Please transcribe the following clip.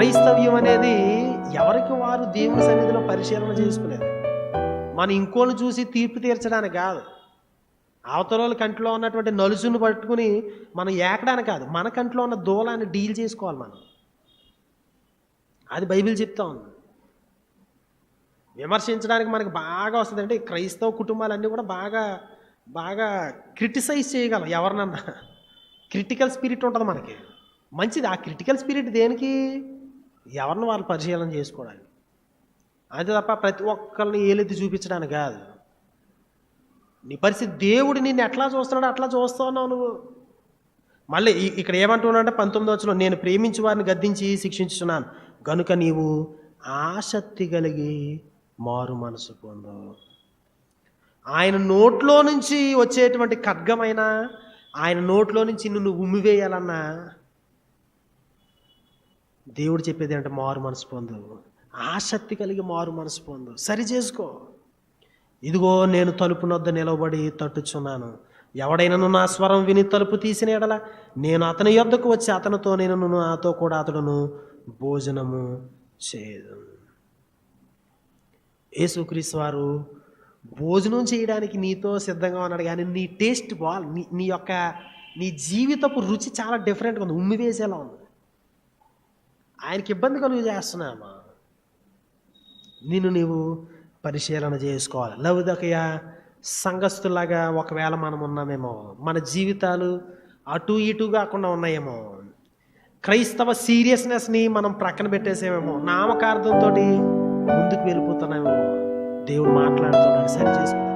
క్రైస్తవ్యం అనేది ఎవరికి వారు దేవుని సన్నిధిలో పరిశీలన చేసుకునేది? మనం ఇంకోని చూసి తీర్పు తీర్చడానికి కాదు. అవతల కంట్లో ఉన్నటువంటి నలుసును పట్టుకుని మనం ఏకడానికి కాదు మన కంట్లో ఉన్న దూలాన్ని డీల్ చేసుకోవాలి మనం. అది బైబిల్ చెప్తా ఉంది. విమర్శించడానికి మనకి బాగా వస్తుంది. అంటే క్రైస్తవ కుటుంబాలన్నీ కూడా బాగా బాగా క్రిటిసైజ్ చేయగలం ఎవరినన్నా. క్రిటికల్ స్పిరిట్ ఉంటుంది మనకి. మంచిది. ఆ క్రిటికల్ స్పిరిట్ దేనికి? ఎవరిని వాళ్ళు పరిశీలన చేసుకోవడానికి? అంతే తప్ప ప్రతి ఒక్కరిని ఏలెత్తి చూపించడానికి కాదు. నీ పరిస్థితి దేవుడు నిన్ను ఎట్లా చూస్తున్నాడు అట్లా చూస్తున్నావు నువ్వు. మళ్ళీ ఇక్కడ ఏమంటున్నాడంటే పంతొమ్మిది వచ్చిన నేను ప్రేమించి వారిని గద్దించి శిక్షించున్నాను గనుక నీవు ఆసక్తి కలిగి మారు మనసు పొందు. ఆయన నోట్లో నుంచి వచ్చేటువంటి ఖడ్గమైన ఆయన నోట్లో నుంచి నిన్ను ఉమ్మివేయాలన్నా దేవుడు చెప్పేది అంటే మారు మనసు పొందు. ఆసక్తి కలిగి మారు మనసు పొందు. సరి చేసుకో. ఇదిగో నేను తలుపు నొద్ద నిలబడి తట్టుచున్నాను. ఎవడైనను నా స్వరం విని తలుపు తీసిన ఎడల నేను అతని యొద్దకు వచ్చి అతనితో నేను నాతో కూడా అతడును భోజనము చేయదు. యేసుక్రీస్ వారు భోజనం చేయడానికి నీతో సిద్ధంగా ఉన్నాడు కానీ నీ టేస్ట్ బాల్ నీ నీ యొక్క నీ జీవితపు రుచి చాలా డిఫరెంట్గా ఉంది. ఉమ్మి వేసేలా ఉంది. ఆయనకి ఇబ్బంది కలుగు చేస్తున్నామా నిన్ను నీవు పరిశీలన చేసుకోవాలి. లౌదకయ సంఘస్థులాగా ఒకవేళ మనం ఉన్నామేమో మన జీవితాలు అటు ఇటు కాకుండా ఉన్నాయేమో క్రైస్తవ సీరియస్నెస్ని మనం ప్రక్కన పెట్టేసేమేమో నామకార్థంతో ముందుకు వెళ్ళిపోతున్నామేమో దేవుడు మాట్లాడుతున్నాడు సరి చేసుకుంటాం